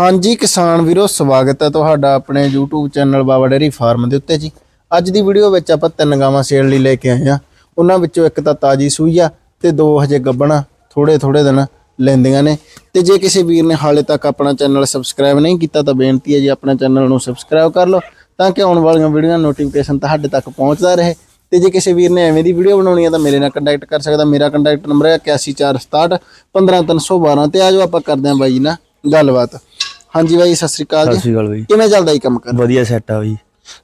ਹਾਂਜੀ ਕਿਸਾਨ ਵੀਰੋ, ਸਵਾਗਤ ਹੈ ਤੁਹਾਡਾ ਆਪਣੇ YouTube channel Baba dairy farm ਦੇ ਉੱਤੇ ਜੀ। ਅੱਜ ਦੀ ਵੀਡੀਓ ਵਿੱਚ ਆਪਾਂ ਤਿੰਨ ਗਾਵਾਂ ਸੇਲ ਲਈ ਲੈ ਕੇ ਆਏ ਆ ਉਹਨਾਂ ਵਿੱਚੋਂ ਇੱਕ ਤਾਂ ਤਾਜੀ ਸੂਈ ਆ ਤੇ ਦੋ ਹਜੇ ਗੱਬਣਾ ਥੋੜੇ ਥੋੜੇ ਦਿਨ ਲੈਂਦੀਆਂ ਨੇ। ਤੇ ਜੇ ਕਿਸੇ ਵੀਰ ਨੇ ਹਾਲੇ ਤੱਕ ਆਪਣਾ ਚੈਨਲ ਸਬਸਕ੍ਰਾਈਬ ਨਹੀਂ ਕੀਤਾ ਤਾਂ ਬੇਨਤੀ ਹੈ ਜੀ ਆਪਣੇ ਚੈਨਲ ਨੂੰ ਸਬਸਕ੍ਰਾਈਬ ਕਰ ਲਓ ਤਾਂ ਕਿ ਆਉਣ ਵਾਲੀਆਂ ਵੀਡੀਓਆਂ ਨੋਟੀਫਿਕੇਸ਼ਨ ਤੁਹਾਡੇ ਤੱਕ ਪਹੁੰਚਦਾ ਰਹੇ। ਤੇ ਜੇ ਕਿਸੇ ਵੀਰ ਨੇ ਐਵੇਂ ਦੀ ਵੀਡੀਓ ਬਣਾਉਣੀ ਹੈ ਤਾਂ ਮੇਰੇ ਨਾਲ ਕੰਟੈਕਟ ਕਰ ਸਕਦਾ। ਮੇਰਾ ਕੰਟੈਕਟ ਨੰਬਰ ਹੈ 8147 15312 ਤੇ ਆਜੋ ਆਪਾਂ ਕਰਦੇ ਹਾਂ ਬਾਈ ਨਾਲ ਗੱਲਬਾਤ। ਹਾਂਜੀ ਬਾਈ ਸਤਿ ਸ੍ਰੀ ਅਕਾਲ ਸਤਿ ਜੀ ਸ਼੍ਰੀ ਅਕਾਲ ਬਈ। ਕਿਵੇਂ ਚੱਲਦਾ ਜੀ ਕੰਮ ਕਰ? ਵਧੀਆ ਸੈੱਟ ਆ ਬਈ।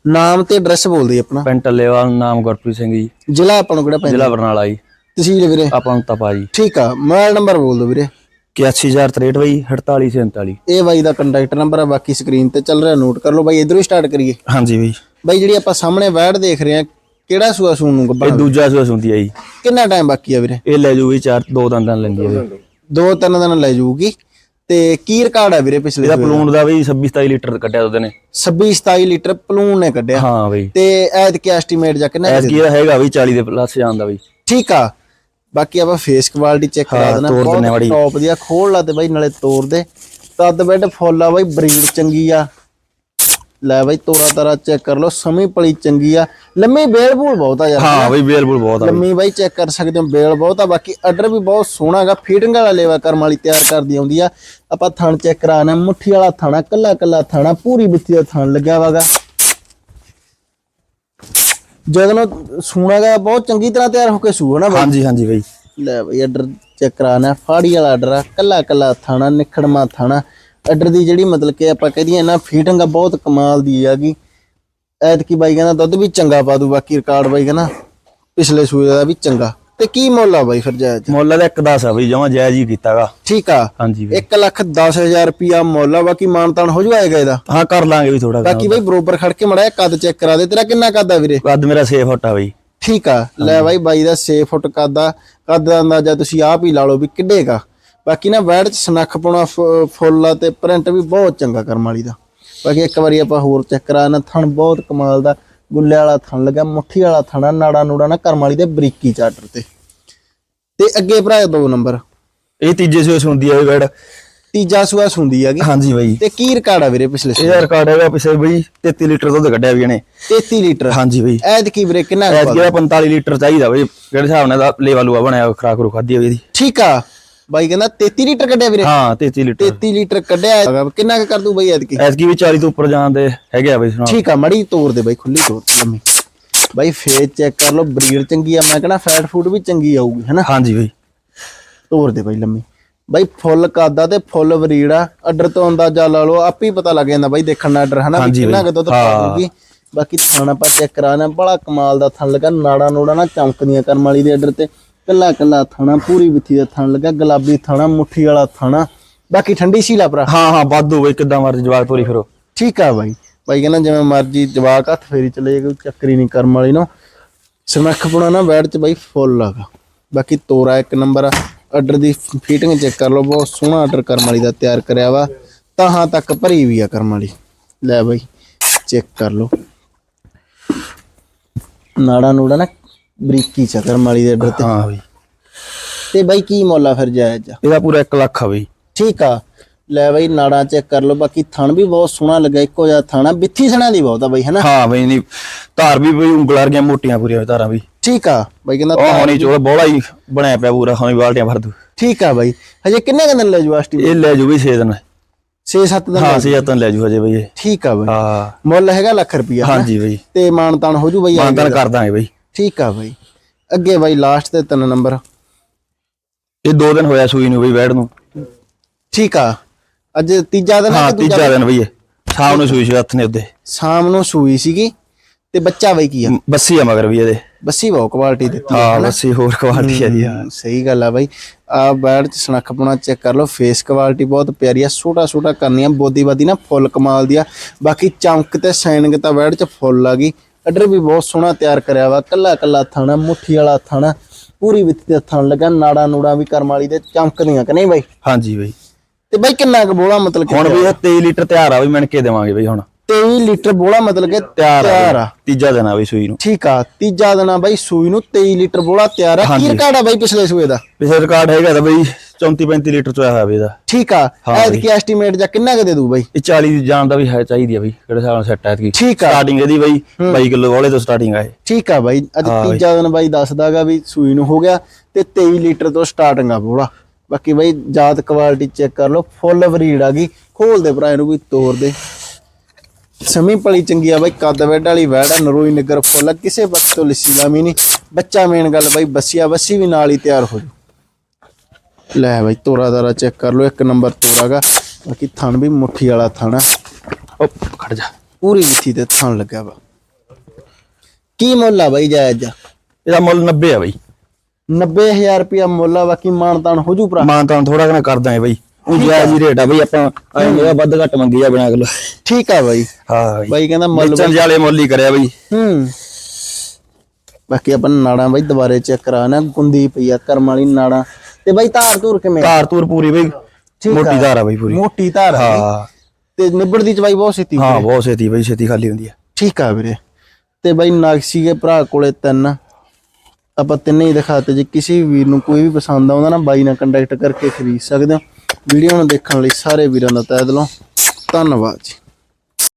ਨਾਮ ਤੇ ਐਡਰੈਸ ਬੋਲ ਦਿਓ ਆਪਣਾ। ਪਿੰਡ ਟੱਲੇਵਾਲ ਨਾਮ ਗੁਰਪ੍ਰੀਤ ਸਿੰਘ ਜੀ। ਜ਼ਿਲ੍ਹਾ ਆਪਾਂ ਨੂੰ ਕਿਹੜਾ ਪੈਂਦਾ? ਜ਼ਿਲ੍ਹਾ ਬਰਨਾਲਾ ਜੀ। ਤਹਿਸੀਲ ਵੀਰੇ? ਆਪਾਂ ਨੂੰ ਤਪਾ ਜੀ। ਠੀਕ ਆ ਮੋਬਾਈਲ ਨੰਬਰ ਬੋਲ ਦਿਓ ਵੀਰੇ। 81063 ਬਈ 4847 ਇਹ ਬਾਈ ਦਾ ਕੰਟੈਕਟ ਨੰਬਰ ਆ ਬਾਕੀ ਸਕਰੀਨ ਤੇ ਚੱਲ ਰਿਹਾ ਨੋਟ ਕਰ ਲਓ ਬਾਈ ਇਧਰੋਂ ਹੀ ਸਟਾਰਟ ਕਰੀਏ। ਹਾਂਜੀ ਬਈ। ਬਾਈ ਜਿਹੜੀ ਆਪਾਂ ਸਾਹਮਣੇ ਵੈੜ ਦੇਖ ਰਹੇ ਆ ਕਿਹੜਾ ਸੂਆ ਸੂਣ ਨੂੰ ਇਹ ਗੱਬਣਾ ਦੂਜਾ ਸੂਸ ਹੁੰਦੀ ਆ ਜੀ। ਕਿੰਨਾ ਟਾਈਮ ਬਾਕੀ ਆ ਵੀਰੇ? ਇਹ ਲੈ ਜੂਗੀ ਚਾਰ ਦੋ ਦਿਨ ਲੈਂਦੀ ਆ ਦੋ ਤਿੰਨ ਦਿਨ ਲੈ ਜਾਊਗੀ ਤੇ ਕੀ ਰਿਕਾਰਡ ਆ ਵੀਰੇ ਪਿਛਲੇ ਇਹਦਾ ਪਲੂਣ ਦਾ ਬਈ 26 27 ਲੀਟਰ ਕੱਢਿਆ ਉਹਦੇ ਨੇ 26 27 ਲੀਟਰ ਪਲੂਨ ਨੇ ਕੱਢਿਆ। ਹਾਂ ਬਈ। ਤੇ ਐਤ ਕੀ ਐਸਟੀਮੇਟ ਜਾਂ ਕਿੰਨਾ ਐਸ ਕੀ ਹੈਗਾ ਬਈ 40 ਦੇ ਪਲੱਸ ਜਾਂਦਾ ਬਈ। ਠੀਕ ਆ। ਬਾਕੀ ਆਪਾਂ ਫੇਸ ਕੁਆਲਿਟੀ ਚੈੱਕ ਕਰਾ ਹਾਂ, ਦੇਣਾ। ਬਹੁਤ। ਟੌਪ ਦੀ ਆ ਖੋਲ ਲਾ ਤੇ ਬਾਈ ਨਾਲੇ ਤੋਰ ਦੇ। ਤਦ ਬੈਡ ਫੁੱਲ ਆ ਬਾਈ ਬਰੀਡ ਚੰਗੀ ਆ। ਲੈ ਬਾਈ ਤੋਰਾ ਤਾਰਾ ਚੈੱਕ ਕਰ ਲਓ ਸਮੀ ਪਲੀ ਚੰਗੀ ਆ। ਲੰਮੀ ਬੇਲ ਬੂਲ ਬਹੁਤ ਆ ਯਾਰ ਹਾਂ ਬਈ ਅਵੇਲੇਬਲ ਬਹੁਤ ਆ। ਲੰਮੀ ਬਾਈ ਚੈੱਕ ਕਰ ਸਕਦੇ ਹੋ ਬੇਲ ਬਹੁਤ ਆ। ਬਾਕੀ ਆਰਡਰ ਵੀ ਬਹੁਤ ਸੋਹਣਾ ਹੈਗਾ ਫੀਡਿੰਗ ਵਾਲਾ ਲੇਵਾ ਕਰਮ ਵਾਲੀ ਤਿਆਰ ਕਰਦੀ ਆਉਂਦੀ ਆ। ਆਪਾਂ ਥਣ ਚੈੱਕ ਕਰਾਣਾ ਮੁੱਠੀ ਵਾਲਾ ਥਾਣਾ ਕੱਲਾ ਕੱਲਾ ਥਾਣਾ ਪੂਰੀ ਬਿੱਤੀ ਦਾ ਥਣ ਲੱਗਿਆ ਵਾਗਾ ਜਦੋਂ ਸੂਣਾਗਾ ਬਹੁਤ ਚੰਗੀ ਤਰ੍ਹਾਂ ਤਿਆਰ ਹੋ ਕੇ ਸੂ ਨਾ ਬਾਈ? ਹਾਂਜੀ ਹਾਂਜੀ ਬਈ। ਲੈ ਬਈ ਆਰਡਰ ਚੈੱਕ ਕਰਾਣਾ ਫਾੜੀ ਵਾਲਾ ਆਰਡਰ ਆ ਕੱਲਾ ਕੱਲਾ ਥਾਣਾ ਨਿਖੜਮਾ ਥਾਣਾ ਆਰਡਰ ਦੀ ਜਿਹੜੀ ਮਤਲਬ ਕਿ ਆਪਾਂ ਕਹਦੀਏ ਨਾ ਫੀਟਿੰਗ ਆ ਬਹੁਤ ਕਮਾਲ ਦੀ ਹੈਗੀ ਐਤਕੀ ਬਾਈ ਕਹਿੰਦਾ ਦੁੱਧ ਵੀ ਚੰਗਾ ਪਾ ਦੂ ਬਾਕੀ ਰਿਕਾਰਡ ਬਾਈ ਕਹਿੰਦਾ ਪਿਛਲੇ ਸੂਏ ਦਾ ਵੀ ਚੰਗਾ। ਤੇ ਕੀ ਮੁੱਲ ਆ ਬਾਈ ਫਿਰ ਜਾਇਜ਼? ਮੁੱਲ ਦਾ ਇੱਕ 10 ਆ ਬਈ ਜਮਾ ਜਾਇਜ਼ ਹੀ ਕੀਤਾਗਾ ਠੀਕ ਆ। ਹਾਂਜੀ ਬਈ। 1 ਲੱਖ 10000 ਰੁਪਿਆ ਮੁੱਲ ਆ ਬਾਕੀ ਮਾਨਤਾਨ ਹੋ ਜਾਏਗਾ ਇਹਦਾ? ਹਾਂ ਕਰ ਲਾਂਗੇ ਵੀ ਥੋੜਾ ਬਾਕੀ ਬਾਈ ਬਰੋਬਰ ਖੜ ਕੇ ਮੜਿਆ ਕੱਦ ਚੈੱਕ ਕਰਾ ਦੇ। ਤੇਰਾ ਕਿੰਨਾ ਕੱਦ ਆ ਵੀਰੇ? ਕੱਦ ਮੇਰਾ 6 ਫੁੱਟ ਆ ਬਈ। ਠੀਕ ਆ। ਲੈ ਬਾਈ ਬਾਈ ਦਾ 6 ਫੁੱਟ ਕੱਦ ਆ। ਕੱਦ ਦਾ ਅੰਦਾਜ਼ਾ ਤੁਸੀਂ ਆਪ ਹੀ ਲਾ ਲਓ ਵੀ ਕਿੱਡੇਗਾ ਬਾਕੀ ਨਾ ਵੈੜ ਚ ਸਨੱਖ ਪਾਉਣਾ ਫੁੱਲ ਆ ਤੇ ਪ੍ਰਿੰਟ ਵੀ ਬਹੁਤ ਚੰਗਾ ਕਰਮ ਵਾਲੀ ਦਾ। ਬਾਕੀ ਇੱਕ ਵਾਰੀ ਆਪਾਂ ਹੋਰ ਚੈੱਕ ਕਰਾ ਨਾ ਥਣ ਬਹੁਤ ਕਮਾਲ ਦਾ ਗੁੱਲੇ ਵਾਲਾ ਥਣ ਲੱਗਾ ਮੁੱਠੀ ਵਾਲਾ ਥਣਾ ਨਾੜਾ ਨੂੜਾ ਨਾ ਕਰਮ ਵਾਲੀ ਦੇ ਬਰੀਕੀ ਚਾਰਟਰ ਤੇ। ਤੇ ਅੱਗੇ ਭਰਾ ਦੋ ਨੰਬਰ ਇਹ ਤੀਜੇ ਸੂਸ ਹੁੰਦੀ ਆ ਬਈ ਬੈਡ ਤੀਜਾ ਸੂਆ ਸੁੰਦੀ ਹੈਗੀ। ਹਾਂਜੀ ਬਈ। ਤੇ ਕੀ ਰਿਕਾਰਡ ਆ ਵੀਰੇ ਪਿਛਲੇ ਸੂਏ? ਇਹਦਾ ਰਿਕਾਰਡ ਹੈਗਾ ਪਿਛੇ ਬਈ 33 ਲੀਟਰ ਦੁੱਧ ਕੱਢਿਆ ਵੀ ਇਹਨੇ। 33 ਲੀਟਰ। ਹਾਂਜੀ ਬਈ। ਐਦ ਕੀ ਵੀਰੇ ਕਿੰਨਾ ਕੁ ਐਤਕੀ ਦਾ 45 ਲੀਟਰ ਚਾਹੀਦਾ ਬਈ ਜਿਹੜੇ ਹਿਸਾਬ ਨਾਲ ਦਾ ਲੇਵਾ ਲੂਆ ਬਣਿਆ ਖਰਾਕ ਰੂ ਖਾਦੀ ਹੋਈ ਇਹਦੀ। ਠੀਕ ਆ। ਬਾਈ ਕਹਿੰਦਾ 33 ਲੀਟਰ ਕੱਢਿਆ ਵੀਰੇ। ਹਾਂ 33 ਲੀਟਰ। 33 ਲੀਟਰ ਕੱਢਿਆ ਹੈਗਾ। ਕਿੰਨਾ ਕੁ ਕਰ ਦੂ ਬਾਈ ਐਤਕੀ? ਐਤਕੀ ਵੀ 40 ਤੋਂ ਉੱਪਰ ਜਾਣ ਦੇ ਹੈਗੇ ਆ ਬਈ ਸੁਣਾ। ਠੀਕ ਆ ਮੜੀ ਤੋੜ ਦੇ ਬਾਈ ਖੁੱਲੀ ਤੋੜ ਲੰਮੀ। ਬਾਈ ਫੇਸ ਚੈੱਕ ਕਰ ਲਓ ਬਰੀਡ ਚੰਗੀ ਆ ਮੈਂ ਕਹਿੰਦਾ ਫੈਟ ਫੂਡ ਵੀ ਚੰਗੀ ਆਊਗੀ ਹੈਨਾ? ਹਾਂਜੀ ਬਈ। ਤੋੜ ਦੇ ਬਾਈ ਲੰਮੀ। ਬਾਈ ਫੁੱਲ ਕਾਦਾ ਤੇ ਫੁੱਲ ਬਰੀਡ ਆ ਆਰਡਰ ਤੋਂ ਅੰਦਾਜ਼ਾ ਲਾ ਲਓ ਆਪੇ ਹੀ ਪਤਾ ਲੱਗ ਜਾਂਦਾ ਬਾਈ ਦੇਖਣ ਨਾਲ ਆਰਡਰ ਹਨਾ? ਵੀ ਹਾਂਜੀ ਕਿੰਨਾ। ਕੁ ਦੁੱਧ ਪਾਊਗੀ ਬਾਕੀ ਥਾਣਾ ਆਪਾਂ ਚੈੱਕ ਕਰਾਣਾ ਬੜਾ ਕਮਾਲ ਦਾ ਥਣ ਲੱਗਾ ਨਾੜਾ ਨੂੜਾ ਨਾ ਚਮਕਦੀਆਂ ਕਰਮ ਵਾਲੀ ਦੇ ਆਰਡਰ ਤੇ। ਕੱਲਾ ਕੱਲਾ ਥਾਣਾ ਪੂਰੀ ਵਿੱਥੀ ਦਾ ਥਣ ਲੱਗਾ ਗੁਲਾਬੀ ਥਾਣਾ ਮੁੱਠੀ ਵਾਲਾ ਥਾਣਾ। ਬਾਕੀ ਠੰਡੀ ਸੀਲਾ ਭਰਾ? ਹਾਂ ਹਾਂ ਵਾਧੂ ਬਈ ਕਿੱਦਾਂ ਮਰਜ਼ੀ ਜਵਾਬ ਤੋਰੀ ਫਿਰੋ। ਠੀਕ ਆ ਬਾਈ। ਬਾਈ ਕਹਿੰਦਾ ਜਿਵੇਂ ਮਰਜ਼ੀ ਜਵਾਕ ਹੱਥ ਫੇਰੀ ਚਲੇ ਕੋਈ ਚੱਕਰੀ ਨਹੀਂ ਕਰਮ ਵਾਲੀ ਨੂੰ। ਸਮੱਖ ਪੁਣਾ ਨਾ ਬੈਡ ਚ ਬਾਈ ਫੁੱਲ ਆਗਾ ਬਾਕੀ ਤੋਰਾ ਇੱਕ ਨੰਬਰ ਆ। ਆਰਡਰ ਦੀ ਫੀਟਿੰਗ ਚੈੱਕ ਕਰ ਲਓ ਬਹੁਤ ਸੋਹਣਾ ਆਰਡਰ ਕਰਮ ਵਾਲੀ ਦਾ ਤਿਆਰ ਕਰਿਆ ਵਾ। ਤਾਹਾਂ ਤੱਕ ਭਰੀ ਵੀ ਆ ਕਰਮ ਵਾਲੀ। ਲੈ ਬਾਈ ਚੈੱਕ ਕਰ ਲਓ। ਨਾੜਾ ਨੂੜਾ ਨਾ ਬਰੀਕੀ ਚ ਕਰਮ ਵਾਲੀ ਦੇ ਆਰਡਰ ਤੇ ਹਾਂ ਬਈ। ਤੇ ਬਾਈ ਕੀ ਮੁੱਲ ਆ ਫਿਰ ਜਾਇਜ਼ ਆ ਇਹਦਾ ਪੂਰਾ 1 ਲੱਖ ਆ ਬਈ। ਠੀਕ ਆ। ਲੈ ਬਾਈ ਨਾੜਾ ਚੈੱਕ ਕਰ ਲਓ ਬਾਕੀ ਥਣ ਵੀ ਬਹੁਤ ਸੋਹਣਾ ਲੱਗਾ ਇੱਕੋ ਜਿਹਾ ਥਾਣਾ ਬਿੱਥੀ ਸਣਾ ਦੀ ਬਹੁਤ ਆ ਬਾਈ ਹਨਾ? ਹਾਂ ਬਈ ਨਹੀਂ ਧਾਰ ਵੀ ਬਈ ਉਂਗਲਾਂ ਰਗੀਆਂ ਮੋਟੀਆਂ ਪੂਰੀਆਂ ਧਾਰਾਂ ਵੀ ਠੀਕ ਆ। ਬਾਈ ਕਹਿੰਦਾ ਉਹ ਹੋਣੀ ਚੋਲ ਬੋਲਾ ਹੀ ਬਣਿਆ ਪਿਆ ਪੂਰਾ ਹੋਣੀ ਬਾਲਟੀਆਂ ਭਰ ਦੂ ਠੀਕ ਆ ਬਾਈ। ਹਜੇ ਕਿੰਨੇ ਕੁ ਦਿਨ ਲੈ ਜੂ ਆਸਟੀ? ਇਹ ਲੈ ਜੂ ਬਈ 6 ਦਿਨ। 6-7 ਦਿਨ ਹਾਂ 6 ਜਤਨ ਲੈ ਜੂ ਹਜੇ ਬਈ ਠੀਕ ਆ ਬਾਈ। ਹਾਂ। ਮੁੱਲ ਹੈਗਾ ਲੱਖ ਰੁਪਿਆ ਹਾਂਜੀ ਬਈ। ਤੇ ਮਾਨਤਾਨ ਹੋ ਜੂ ਬਾਈ? ਮਾਨਤਨ ਕਰ ਦਾਂਗੇ ਬਈ। ਠੀਕ ਆ ਬਾਈ। ਅੱਗੇ ਬਾਈ ਲਾਸਟ ਤੇ ਤਿੰਨ ਨੰਬਰ ਇਹ ਦੋ ਦਿਨ ਹੋਇਆ ਸੂਈ ਨੂੰ ਬਈ ਵੈੜ ਨੂੰ। ਠੀਕ ਆ। ਅੱਜ ਤੀਜਾ ਦਿਨ ਆ ਹਾਂ ਤੀਜਾ ਦਿਨ? ਬਈ ਸ਼ਾਮ ਨੂੰ ਸੂਈ ਸੀ ਹੱਥ ਨੇ ਉੱਤੇ ਸ਼ਾਮ ਨੂੰ ਸੂਈ ਸੀਗੀ ਤੇ ਬੱਚਾ ਬਾਈ ਕੀ ਆ? ਬੱਸੀ ਆ ਮਗਰ ਵੀ ਇਹਦੇ। ਬੱਸੀ ਬਹੁਤ ਕੁਆਲਿਟੀ ਦਿੱਤੀ ਆ ਹਾਂ ਬੱਸੀ ਹੋਰ ਕੁਆਲਿਟੀ ਆ ਜੀ ਹਾਂ। ਸਹੀ ਗੱਲ ਆ ਬਾਈ। ਆ ਬੈਡ ਚ ਸਨੱਖ ਪੁਣਾ ਚੈੱਕ ਕਰ ਲਓ। ਫੇਸ ਕੁਆਲਿਟੀ ਬਹੁਤ ਪਿਆਰੀ ਆ। ਛੋਟਾ ਛੋਟਾ ਕਰਨੀਆਂ। ਬੋਦੀ ਬਾਦੀ ਨਾ ਫੁੱਲ ਕਮਾਲ ਦੀ ਆ। ਬਾਕੀ ਚਮਕ ਤੇ ਸ਼ਾਈਨਿੰਗ ਤਾਂ ਬੈਡ ਚ ਫੁੱਲ ਆ ਗਈ। ਅਡਰ ਵੀ ਬਹੁਤ ਸੋਹਣਾ ਤਿਆਰ ਕਰਿਆ ਵਾ ਕੱਲਾ ਕੱਲਾ ਥਾਣਾ ਮੁੱਠੀ ਵਾਲਾ ਥਾਣਾ ਪੂਰੀ ਵਿੱਚ ਤੇ ਥਣ ਲੱਗਾ ਨਾੜਾ ਨੂੜਾ ਵੀ ਕਰਮ ਵਾਲੀ ਦੇ ਚਮਕਦੀਆਂ ਕਿ ਨਹੀਂ ਬਾਈ? ਹਾਂਜੀ ਬਈ। ਤੇ ਬਾਈ ਕਿੰਨਾ ਕੁ ਬੋਲਾ ਮਤਲਬ ਹੁਣ ਵੀ ਇਹ 23 ਲੀਟਰ ਤਿਆਰ ਆ ਬਈ ਮਿਣ ਕੇ ਦੇਵਾਂਗੇ ਬਈ ਹੁਣ। 23 ਲੀਟਰ ਬੋਲਾ ਮਤਲਬ ਕਿ ਤਿਆਰ ਆ। ਤੀਜਾ ਦਿਨ ਆ ਬਈ ਸੂਈ ਨੂੰ। ਠੀਕ ਆ ਤੀਜਾ ਦਿਨ ਆ ਬਾਈ ਸੂਈ ਨੂੰ 23 ਲੀਟਰ ਬੋਲਾ ਤਿਆਰ ਆ। ਕੀ। ਰਿਕਾਰਡ ਆ ਬਾਈ ਪਿਛਲੇ ਸੂਏ ਦਾ? ਪਿਛਲੇ ਰਿਕਾਰਡ ਹੈਗਾ ਤਾਂ ਬਈ 34 35 ਲੀਟਰ ਚੋਇਆ ਹੋਇਆ ਬਈ ਇਹਦਾ। ਠੀਕ ਆ ਹਾਂ ਐਤ। ਕੀ ਐਸਟੀਮੇਟ ਜਾਂ ਕਿੰਨਾ ਕੁ ਦੇ ਦੂ ਬਾਈ? ਇਹ 40 ਦੀ ਜਾਨ ਦਾ ਵੀ ਹੈ ਚਾਹੀਦੀ ਆ ਬਈ ਕਿਹੜੇ ਹਿਸਾਬ ਨਾਲ ਸੈੱਟ ਹੈ ਐਤਕੀ। ਠੀਕ ਆ। ਸਟਾਰਟਿੰਗ ਇਹਦੀ ਬਈ 22 ਕਿਲੋ ਵਾਲੇ ਤੋਂ ਸਟਾਰਟਿੰਗ ਆ ਇਹ। ਠੀਕ ਆ ਬਾਈ ਅੱਜ। ਤੀਜਾ ਦਿਨ ਬਾਈ ਦੱਸਦਾਗਾ ਵੀ ਸੂਈ ਨੂੰ ਹੋ ਗਿਆ ਤੇ 23 ਲੀਟਰ ਤੋਂ ਸਟਾਰਟਿੰਗ ਆ ਬੋੜਾ ਬਾਕੀ ਬਾਈ ਜਾਤ ਕੁਆਲਿਟੀ ਚੈੱਕ ਕਰ ਲਓ ਫੁੱਲ ਬਰੀਡ ਆ ਗਈ। ਖੋਲ ਦੇ ਭਰਾ ਇਹਨੂੰ ਵੀ ਤੋੜ ਦੇ। ਸਮੀ ਪਲੀ ਚੰਗੀ ਆ ਬਾਈ ਕੱਦ ਵੈਡ ਵਾਲੀ ਵੈੜ ਆ ਨਰੋਈ ਨਿਗਰ ਫੁੱਲ ਕਿਸੇ ਵਕਤ ਤੋਂ ਲਿੱਸੀ ਲਾਮੀ ਨਹੀਂ। ਬੱਚਾ ਮੇਨ ਗੱਲ ਬਾਈ ਬੱਸੀਆ ਬੱਸੀ ਵੀ ਨਾਲ ਹੀ ਤਿਆਰ ਹੋ ਜੂ। ਲੈ ਬਾਈ ਤੋਰਾ ਦਾਰਾ ਚੈੱਕ ਕਰ ਲਓ ਇੱਕ ਨੰਬਰ ਤੋਰਾਗਾ ਬਾਕੀ ਥਣ ਵੀ ਮੁੱਠੀ ਵਾਲਾ ਥਣ ਆ। ਖੜ ਜਾ। ਪੂਰੀ ਮਿੱਠੀ ਤੇ ਥਣ ਲੱਗਾ ਵਾ। ਕੀ ਮੁੱਲ ਆ ਬਾਈ ਜਾਇਜ਼ ਜਾ ਇਹਦਾ ਮੁੱਲ 90 ਆ ਬਈ। 90000 ਰੁਪਿਆ ਮੁੱਲ ਆ ਬਾਕੀ ਮਾਨਤਾਨ ਹੋ ਜੂ ਭਰਾ? ਮਾਂ ਤਾਂ ਥੋੜਾ ਘਣਾ ਕਰਦਾ ਹੈ ਬਈ। ਉਹ ਜਾਇਜ਼ ਹੀ ਰੇਟ ਆ ਬਈ ਆਪਾਂ ਐਂ ਮੇਰਾ ਵੱਧ ਘੱਟ ਮੰਗੀ ਆ ਬਿਨਾ ਅਗਲਾ ਠੀਕ ਆ ਬਾਈ। ਹਾਂ ਬਈ। ਬਾਈ ਕਹਿੰਦਾ ਮੁੱਲ ਵੇਚਣ ਵਾਲੇ ਮੁੱਲ ਹੀ ਕਰਿਆ ਬਈ। ਹੂੰ। ਬਾਕੀ ਆਪਾਂ ਨਾੜਾਂ ਬਾਈ ਦੁਬਾਰੇ ਚੈੱਕ ਕਰਾਣਾ ਗੁੰਦੀ ਪਈ ਆ ਕਰਮ ਵਾਲੀ ਨਾੜਾਂ। ਤੇ ਬਾਈ ਧਾਰ ਧੂਰ ਕਿਵੇਂ? ਆ? ਧਾਰ ਤੂਰ ਪੂਰੀ ਬਈ ਠੀਕ ਮੋਟੀ। ਧਾਰ ਆ ਬਈ ਪੂਰੀ। ਮੋਟੀ ਧਾਰ ਆ ਬਾਈ। ਹਾਂ। ਤੇ ਨਿਬੜਦੀ ਚ ਬਾਈ ਬਹੁਤ ਛੇਤੀ ਹਾਂ ਬਹੁਤ ਛੇਤੀ ਬਈ ਛੇਤੀ ਖਾਲੀ ਹੁੰਦੀ ਆ। ਠੀਕ ਆ ਵੀਰੇ। ਤੇ ਬਾਈ ਨਾਗਸੀ ਦੇ ਭਰਾ ਕੋਲੇ ਤਿੰਨ। ਆਪਾਂ ਤਿੰਨੇ ਹੀ ਦਿਖਾਤੇ ਜੇ ਕਿਸੇ ਵੀ ਵੀਰ ਨੂੰ ਕੋਈ ਵੀ ਪਸੰਦ ਆਉਂਦਾ ਨਾ ਬਾਈ ਨਾਲ ਕੰਟੈਕਟ ਕਰਕੇ ਖਰੀਦ ਸਕਦੇ ਹੋ। ਵੀਡੀਓ ਨੂੰ ਦੇਖਣ ਲਈ ਸਾਰੇ ਵੀਰਾਂ ਦਾ ਤਹਿ ਦਿਲੋਂ। ਧੰਨਵਾਦ ਜੀ।